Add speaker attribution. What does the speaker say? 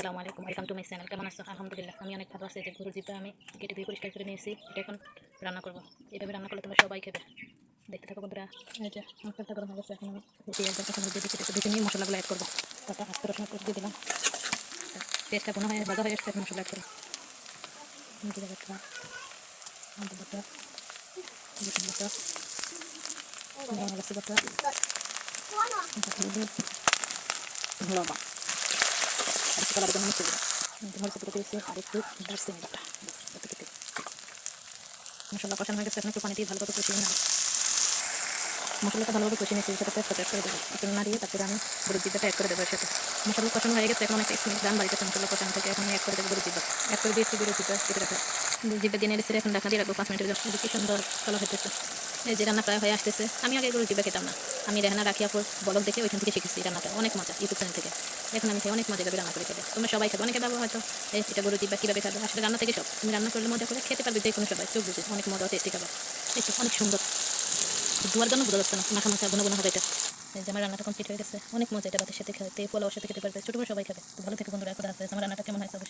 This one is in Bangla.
Speaker 1: আসসালামু আলাইকুম ওয়েলকাম টু মাই চ্যানেল কেমন আছো? আলহামদুলিল্লাহ, আমি অনেক ভালো আছি। যে গরুর জিপটা আমি কেটে দিয়ে পরিষ্কার করে নিয়েছি, এটা এখন রান্না করব। এভাবে রান্না করলে তোমরা সবাই খেবে। দেখতে থাকো বন্ধুরা এখন নিয়ে মশলাগুলো অ্যাড করব। তারপর আস্তে রসুন করে দিয়ে দিলাম। পেঁয়াজটা বোনা হয়ে ভাজা হয়ে এখন মশলা অ্যাড বাটা, লবণ। কালার জন্য মিশিয়ে দিলাম মরিচ পুরো দিয়েছি আর একটু বাটা এতটুকু মশলা কষানো হয়ে গেছে এখন একটু পানি দিয়ে ভালোভাবে মশলাটা ভালোভাবে কষিয়ে নিয়েছি সেটাতে একসাথে করে দেবো একটু না দিয়ে তারপরে আমি গরুর জিব্বাটা অ্যাড করে দেবো সাথে মশলা কষানো হয়ে গেছে এখন অনেক স্মেল গান বাড়িতে মশলা কষানো থেকে এখন অ্যাড করে দেবো গরুর জিব্বা অ্যাড করে দিয়েছি গরুর জিব্বা কেটে রাখা জিব্বা দিয়ে নেড়েছি এখন ঢাকা দিয়ে রাখব পাঁচ মিনিটের জন্য সুন্দর কালার হতেছে এই যে রান্না প্রায় হয়ে আসতেছে। আমি আগে গরুর জিব্বা খেতাম না। আমি রেহানা, রাখিয়া আপুর বলক দেখে ওইখান থেকে শিখেছি রান্নাটা। অনেক মজা, ইউটিউব চ্যানেল থেকে। এখন আমি অনেক মজা করে রান্না করে খেতে তোমরা সবাই খাবে, অনেকে ভাবো হয়তো এটা গরু জিব্বা কীভাবে খাবে? আসলে রান্না থেকে সব। তুমি রান্না করলে মজা করে খেতে পারবে যে কোনো সবাই। চোখ বুঝে, অনেক মজা টেস্টি খাবে এই অনেক সুন্দর। দুয়ার জন্য বোঝা যাচ্ছে না, মাখা মাখা গুনো হবে এটা। এই যে আমার রান্নাটা কমপ্লিট হয়ে গেছে। অনেক মজা এটা ভাতের সাথে খেতে পোলাওর সাথে খেতে পারবে, ছোটো সবাই খাবে। ভালো থেকে বন্ধুরা করে আসবে আমার রান্নাটা কেমন বলো